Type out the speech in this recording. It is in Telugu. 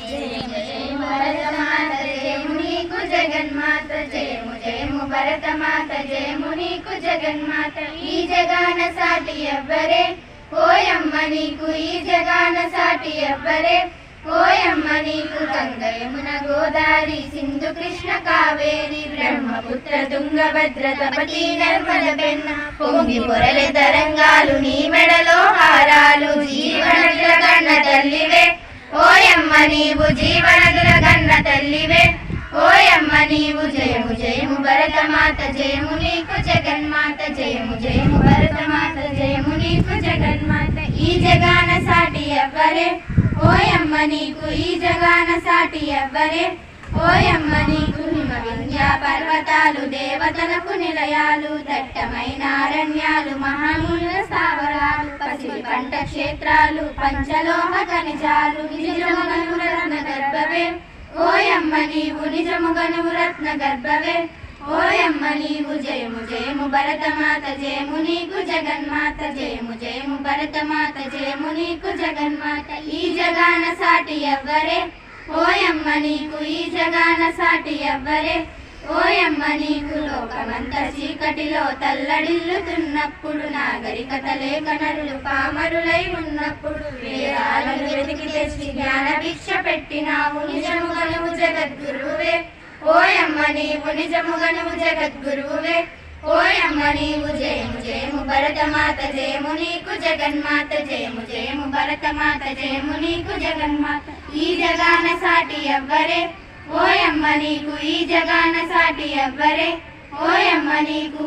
జయము జయము భరతమాత జయము నీకు జగన్మాత జయము జయము భరతమాత జయము నీకు జగన్మాత ఈ జగాన సాటి ఎవ్వరే ఓయమ్మ నీకు ఈ జగాన సాటి ఎవ్వరే ఓయమ్మ నీకు గంగయమున గోదావరి సింధు కృష్ణ కావేరి బ్రహ్మపుత్ర తుంగభద్ర తపతి నర్మద బెన్న పొంగి పొరలే తరంగాలు నీ మెడలో హారాలు జీ ఓయమ్మ నీవు జీవనదుల కన్న తల్లివే. ఓయమ్మ నీవు జయము జయము భరతమాత జయము నీకు జగన్మాత జయము జయము భరతమాత జయము నీకు జగన్మాత. ఈ జగాన సాటి ఎవ్వరే. ఓయమ్మ నీకు ఈ జగాన సాటి ఎవ్వరే. ఓయమ్మ నీకు హిమ పర్వతాలు దేవతలకు నిలయాలు దట్టమైన అరణ్యాలు మహాముల సావ పంట క్షేత్రాలు పంచలోహ ఖనిజాలు నిజముగను రత్న గర్భవే ఓయమ్మ నీవు నిజముగను రత్న గర్భవే ఓయమ్మ నీవు జయము జయము భరతమాత జయము నీకు జగన్మాత జయము జయము భరతమాత జయము నీకు జగన్మాత. ఈ జగాన సాటి ఎవ్వరే? ఓయమ్మ నీకు ఈ జగాన సాటి ఎవ్వరే? ఓయమ్మ నీకు చీకటిలో తల్లడిల్లుతున్నప్పుడు నాగరికత లేక నరులు పామరులై ఉన్నప్పుడు వేదాలను వెతికి తెచ్చి జ్ఞాన భిక్ష పెట్టినావు నిజముగా నువ్వు జగద్గురువే. ఓయమ్మ నీవు నిజముగా నువ్వు జగద్గురువే. ఓయమ్మ నీవు జయము జయము భరతమాత జయము నీకు జగన్మాత జయము జయము భరతమాత జయము నీకు జగన్మాత. ఈ జగాన సాటి ఎవ్వరే. ఓయమ్మ నీకు ఈ జగాన సాటి ఎవ్వరే. ఓయమ్మ నీకు